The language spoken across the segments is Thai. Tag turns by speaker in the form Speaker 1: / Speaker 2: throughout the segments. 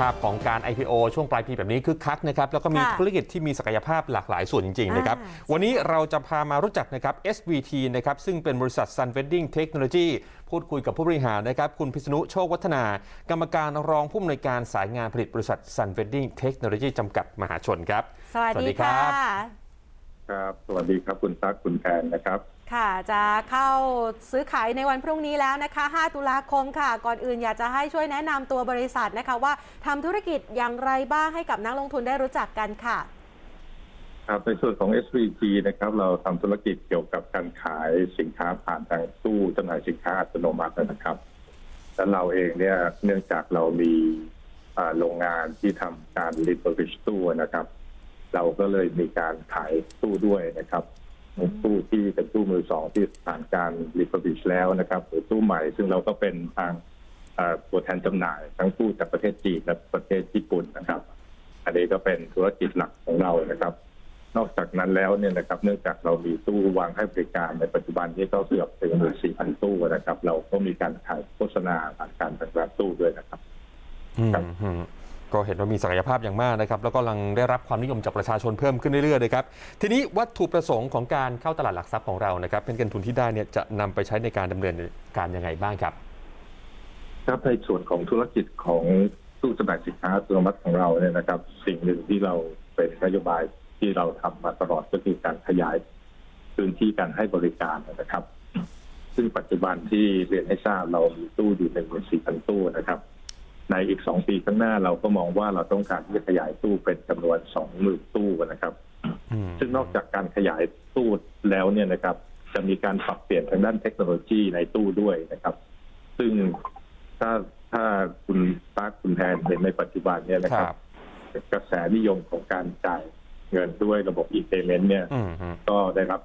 Speaker 1: ภาพของการ IPO ช่วงปลายปีแบบนี้คึกคักนะครับแล้วก็มี
Speaker 2: ค่ะ
Speaker 1: ธุรกิจที่มีศักยภาพหลากหลายส่วนจริงๆนะครับ
Speaker 2: อ่า
Speaker 1: วันนี้เราจะพามารู้จักนะครับ SVT นะครับซึ่งเป็นบริษัท Sun Wedding Technology พูดคุยกับผู้บริหารนะครับคุณพิษณุโชควัฒนา กรรมการรองผู้อำนวยการสายงานผลิตบริษัท Sun Wedding Technology จำกัดมหาชนครับ
Speaker 2: สวัส
Speaker 1: สวัสดี
Speaker 2: ดี
Speaker 1: ครั
Speaker 2: ค่ะ
Speaker 1: บ
Speaker 3: ครับ สวัสดีครับคุณตั๊กคุณแทนนะครับ
Speaker 2: ค่ะจะเข้าซื้อขายในวันพรุ่งนี้แล้วนะคะ 5 ตุลาคมค่ะ ก่อนอื่นอยากจะให้ช่วยแนะนำตัวบริษัทนะคะว่าทำธุรกิจอย่างไรบ้างให้กับนักลงทุนได้รู้จักกันค่ะ
Speaker 3: ครับในส่วนของ SVT นะครับ เราทำธุรกิจเกี่ยวกับการขายสินค้าผ่านทางตู้จำหน่ายสินค้าอัตโนมัตินะครับและเราเองเนี่ยเนื่องจากเรามีโรงงานที่ทำการรี f u r b i s h ตู้นะครับ เราก็เลยมีการขายตู้ด้วยนะครับ ตู้ที่เป็นตู้มือสองที่ผ่านการรี f u r b i s h แล้วนะครับหรือตู้ใหม่ซึ่งเราก็เป็นทางอ่าตัวแทนจำหน่าย ทั้งตู้จากประเทศจีนและประเทศญี่ปุ่นนะครับ อันนี้ก็เป็นธุรกิจหลักของเรานะครับ นอกจากนั้นแล้วเนี่ยนะครับ เนื่องจากเรามีตู้วางให้บริการในปัจจุบันนี้ก็เกือบถึงหมื่นสี่พันตู้นะครับ เราก็มีการขายโฆษณาผ่านการจัดการตู้ด้วยนะครับ
Speaker 1: อืม
Speaker 3: ครับ
Speaker 1: อืม ก็เห็นว่ามีศักยภาพอย่างมากนะครับ แล้วก็กำลังได้รับความนิยมจากประชาชนเพิ่มขึ้นเรื่อยๆเลยครับ ทีนี้วัตถุประสงค์ของการเข้าตลาดหลักทรัพย์ของเรานะครับเป็นเงินทุนที่ได้เนี่ยจะนำไปใช้ในการดำเนินการยังไงบ้างครับ
Speaker 3: ครับในส่วนของธุรกิจของตู้จำหน่ายสินค้าอัตโนมัติของเราเนี่ยนะครับ สิ่งหนึ่งที่เราเป็นนโยบายที่เราทำมาตลอดก็คือการขยายพื้นที่การให้บริการนะครับ ซึ่งปัจจุบันที่เรียนให้ทราบเรามีตู้อยู่หนึ่งหมื่นสี่พันตู้นะครับ ในอีกสองปีข้างหน้าเราก็มองว่าเราต้องการที่จะขยายตู้เป็นจำนวนสองหมื่นตู้นะครับ
Speaker 1: อืม
Speaker 3: ซึ่งนอกจากการขยายตู้แล้วเนี่ยนะครับ จะมีการปรับเปลี่ยนทางด้านเทคโนโลยีในตู้ด้วยนะครับ ซึ่งถ้าถ้าคุณตาคุณแทนเห็นในปัจจุบันเนี่ยนะ
Speaker 1: ค
Speaker 3: ค
Speaker 1: รั
Speaker 3: รับบกระแสนิยมของการจ่ายเงินด้วยระบบ e-payment เนี่ย
Speaker 1: อืมฮึ
Speaker 3: ก็ได้รับ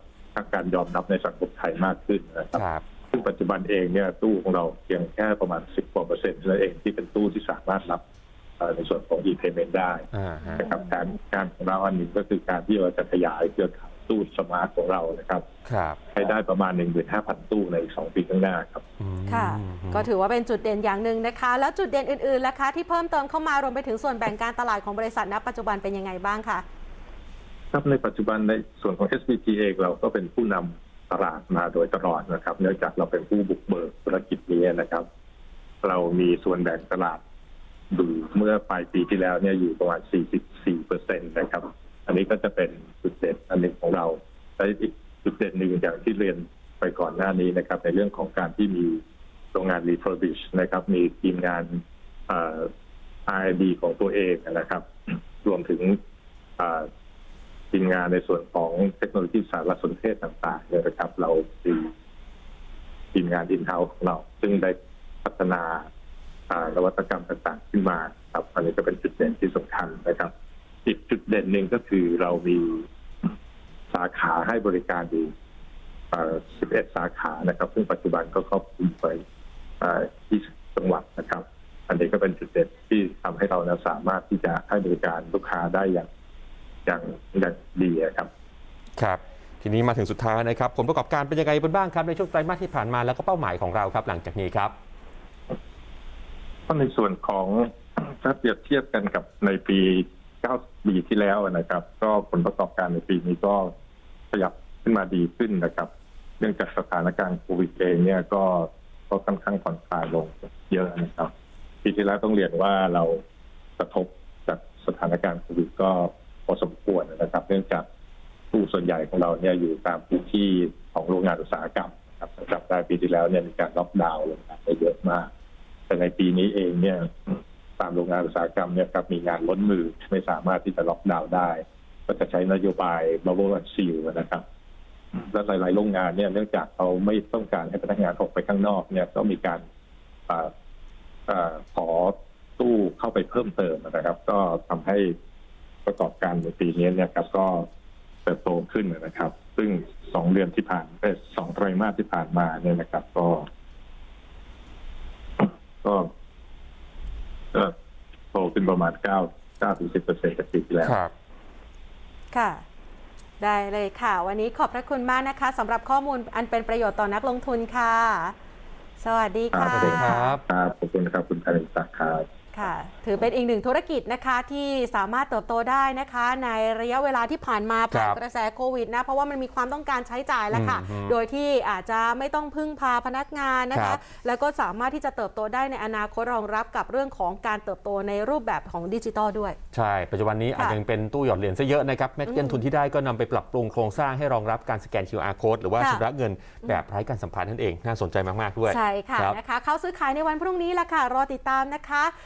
Speaker 3: การยอมรับในสังคมไทยมากขึ้นนะครับ
Speaker 1: ครับ
Speaker 3: ซึ่งปัจจุบันเองเนี่ยตู้ของเราเพียงแค่ประมาณ 10กว่าเปอร์เซ็นต์เท่านั้นเองที่เป็นตู้ที่สามารถรับเอ่อในส่วนของ e-payment ได้
Speaker 1: อ่าฮะ
Speaker 3: นะครับการการของเราอันหนึ่งก็คือการที่เราจะขยายเครือข่ายตู้สมาร์ทของเรานะครับ
Speaker 1: ครับ
Speaker 3: ให้ได้ประมาณ 15,000 ตู้ในอีก2ปีข้างหน้าครับ
Speaker 1: อืม
Speaker 2: ค่ะ ก็ถือว่าเป็นจุดเด่นอย่างหนึ่งนะคะ แล้วจุดเด่นอื่นๆล่ะคะ ที่เพิ่มเติมเข้ามารวมไปถึงส่วนแบ่งการตลาดของบริษัทณปัจจุบันเป็นยังไงบ้างคะ
Speaker 3: ครับในปัจจุบันในส่วนของ SBT เองเราก็เป็นผู้นำ ตลาดมาโดยตลอดนะครับ เนื่องจากเราเป็นผู้บุกเบิกธุรกิจนี้นะครับ เรามีส่วนแบ่งตลาดดูเมื่อปลายปีที่แล้วเนี่ยอยู่ประมาณ 44เปอร์เซ็นต์นะครับ อันนี้ก็จะเป็นจุดเด่นอันหนึ่งของเราและอีกจุดเด่นหนึ่งอย่างที่เรียนไปก่อนหน้านี้นะครับ ในเรื่องของการที่มีโรงงาน refurbish นะครับ มีทีมงานเอ่อ R&D ของตัวเองนะครับ รวมถึง ทีมงานในส่วนของเทคโนโลยีสารสนเทศต่างๆเนี่ยนะครับ เรามีทีมงานอินเฮ้าของเรา ซึ่งได้พัฒนาอนวัตกรรมต่างๆ ขึ้นมาครับ อันนี้ก็เป็นจุดเด่นที่สำคัญนะครับ อีกจุดเด่นหนึ่งก็คือเรามีสาขาให้บริการอยู่11 สาขานะครับ ซึ่งปัจจุบันก็ครอบคลุมไปอ่จังหวัดนะครับ อันนี้ก็เป็นจุดเด่นที่ทำให้เรานะสามารถที่จะให้บริการลูกค้าได้อย่างอย่างอย่าง ดีอะครับ
Speaker 1: ครับ ทีนี้มาถึงสุดท้ายนะครับ ผลประกอบการเป็นยังไงบ้างครับในช่วงไตรมาสที่ผ่านมาแล้วก็เป้าหมายของเราครับ หลังจากนี้ครับ
Speaker 3: ก็ในส่วนของถ้าเปรียบเทียบกันกับในปี9ปีที่แล้วนะครับ ก็ผลประกอบการในปีนี้ก็ขยับขึ้นมาดีขึ้นนะครับ เนื่องจากสถานการณ์โควิดเองเนี่ยก็ก็ค่อนข้างผ่อนคลายลงเยอะนะครับ ปีที่แล้วต้องเรียนว่าเรากระทบจากสถานการณ์โควิดก็พ อสมควรนะครับ เนื่องจากผู้ส่วนใหญ่ของเราเนี่ยอยู่ตามพื้นที่ของโรงงานอุตสาหกรรมนะครับจำได้ปีที่แล้วเนี่ยมีการล็อกดาวน์โรงงานไปเยอะมาก แต่ในปีนี้เองเนี่ยตามโรงงานอุตสาหกรรมเนี่ยครับมีงานล้นมือไม่สามารถที่จะล็อกดาวน์ได้ ก็จะใช้นโยบาย bubble and seal นะครับและหลายๆโรงงานเนี่ยเนื่องจากเขาไม่ต้องการให้พนักงานออกไปข้างนอกเนี่ยก็มีการอ่าอ่าขอตู้เข้าไปเพิ่มเติมนะครับ ก็ทำให้ ประกอบการในปีนี้เนี่ยครับก็เติบโตขึ้นนะครับ ซึ่งสองเดือนที่ผ่านเอ้ยสองไตรมาสที่ผ่านมาเนี่ยนะครับก็ก็ ก็โตขึ้นประมาณเก้าเก้าถึงสิบเปอร์เซ็นต์จากปีที่แล้ว
Speaker 1: ครับ
Speaker 2: ค่ะ ได้เลยค่ะ วันนี้ขอบพระคุณมากนะคะสำหรับข้อมูลอันเป็นประโยชน์ต่อนักลงทุนค่ะ สวัสดีค่ะ
Speaker 1: สวัสดีครับ
Speaker 3: ครับ ขอบคุณครับ คุณธนิตาครับ
Speaker 2: ค่ะค่ะ ถือเป็นอีกหนึ่งธุรกิจนะคะที่สามารถเติบโตได้นะคะ ในระยะเวลาที่ผ่านมาผ่าน
Speaker 1: ครับ
Speaker 2: กระแสโควิดนะเพราะว่ามันมีความต้องการใช้จ่ายแล้วค่ะ
Speaker 1: อืม
Speaker 2: โดยที่อาจจะไม่ต้องพึ่งพาพนักงานนะ
Speaker 1: ครั
Speaker 2: คะ
Speaker 1: บ
Speaker 2: แล้วก็สามารถที่จะเติบโตได้ในอนาคตรองรับกับเรื่องของการเติบโตในรูปแบบของดิจิตอลด้วย
Speaker 1: ใช่ ปัจจุบันนี้อาจจะยังเป็นตู้หยอดเหรียญซะเยอะนะครับเม็ดเงินทุนที่ได้ก็นำไปปรับปรุงโครงสร้างให้รองรับการสแกน QR code หรือว่า
Speaker 2: ค่ะ
Speaker 1: ชำระเงินแบบไร้การสัมผัสนั่นเองน่าสนใจมากๆด้วย
Speaker 2: ใช่ค่ะ
Speaker 1: ครับ
Speaker 2: นะคะเข้าซื้อขายในวันพรุ่งนี้ละค่ะรอติดตามนะคะ